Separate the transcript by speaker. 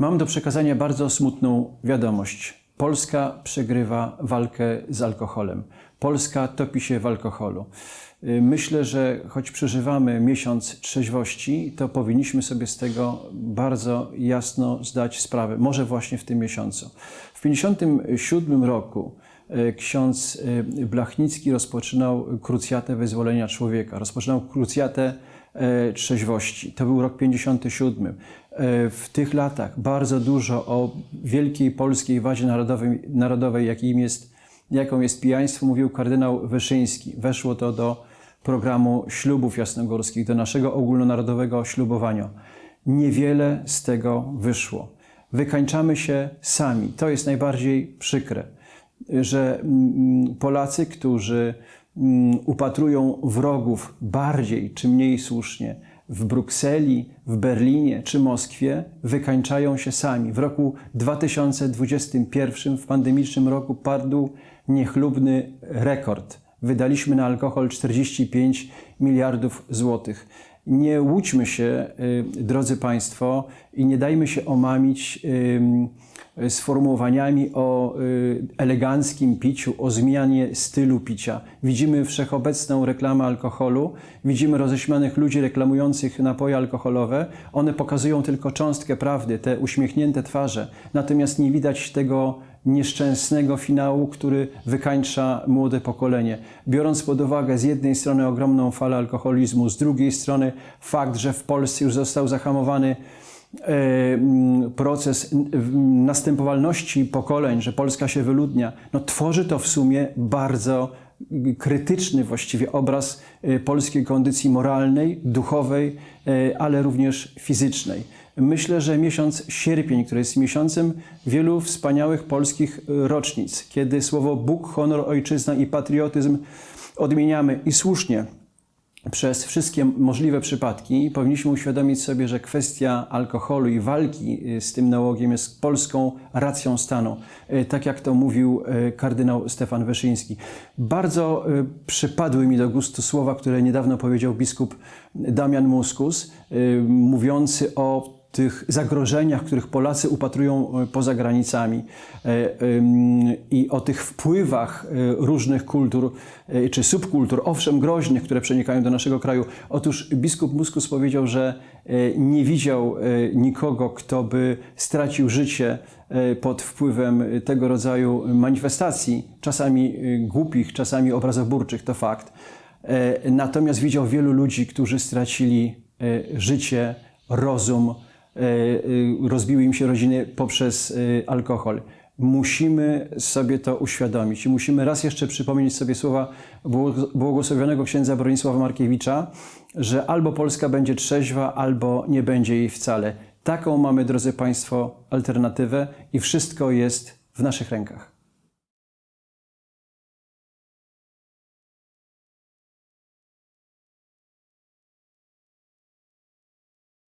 Speaker 1: Mam do przekazania bardzo smutną wiadomość. Polska przegrywa walkę z alkoholem. Polska topi się w alkoholu. Y, Myślę, że choć przeżywamy miesiąc trzeźwości, to powinniśmy sobie z tego bardzo jasno zdać sprawę. Może właśnie w tym miesiącu. W 1957 roku y, ksiądz y, Blachnicki rozpoczynał krucjatę wyzwolenia człowieka. Rozpoczynał krucjatę e, trzeźwości. To był rok 57. E, W tych latach bardzo dużo o wielkiej polskiej wadzie narodowej, narodowej jakim jest, jaką jest pijaństwo, mówił kardynał Wyszyński. Weszło to do programu ślubów jasnogórskich, do naszego ogólnonarodowego ślubowania. Niewiele z tego wyszło. Wykańczamy się sami. To jest najbardziej przykre, że mm, Polacy, którzy mm, upatrują wrogów bardziej czy mniej słusznie w Brukseli, w Berlinie czy Moskwie, wykańczają się sami. W roku 2021, w pandemicznym roku, padł niechlubny rekord. Wydaliśmy na alkohol 45 miliardów złotych. Nie łudźmy się, y, drodzy Państwo, i nie dajmy się omamić sformułowaniami o y, eleganckim piciu, o zmianie stylu picia. Widzimy wszechobecną reklamę alkoholu, widzimy roześmianych ludzi reklamujących napoje alkoholowe. One pokazują tylko cząstkę prawdy, te uśmiechnięte twarze. Natomiast nie widać tego nieszczęsnego finału, który wykańcza młode pokolenie. Biorąc pod uwagę z jednej strony ogromną falę alkoholizmu, z drugiej strony fakt, że w Polsce już został zahamowany e, proces n- w- następowalności pokoleń, że Polska się wyludnia, no tworzy to w sumie bardzo krytyczny właściwie obraz y, polskiej kondycji moralnej, duchowej, y, ale również fizycznej. Myślę, że miesiąc sierpień, który jest miesiącem wielu wspaniałych polskich rocznic, kiedy słowo Bóg, honor, ojczyzna i patriotyzm odmieniamy i słusznie przez wszystkie możliwe przypadki, powinniśmy uświadomić sobie, że kwestia alkoholu i walki y, z tym nałogiem jest polską racją stanu, y, tak jak to mówił y, kardynał Stefan Wyszyński. Bardzo przypadły mi do gustu słowa, które niedawno powiedział biskup Damian Muskus, mówiący o tych zagrożeniach, których Polacy upatrują e, poza granicami e, i o tych wpływach e, różnych kultur czy subkultur, owszem groźnych, które przenikają do naszego kraju. Otóż biskup Muskus powiedział, że nie widział nikogo, kto by stracił życie pod wpływem tego rodzaju manifestacji, czasami głupich, czasami obrazoburczych, to fakt. Natomiast widział wielu ludzi, którzy stracili życie, rozum, rozbiły im się rodziny poprzez e, alkohol. Musimy sobie to uświadomić i musimy raz jeszcze przypomnieć sobie słowa błog- błogosławionego księdza Bronisława Markiewicza, że albo Polska będzie trzeźwa, albo nie będzie jej wcale. Taką mamy, drodzy Państwo, alternatywę i wszystko jest w naszych rękach.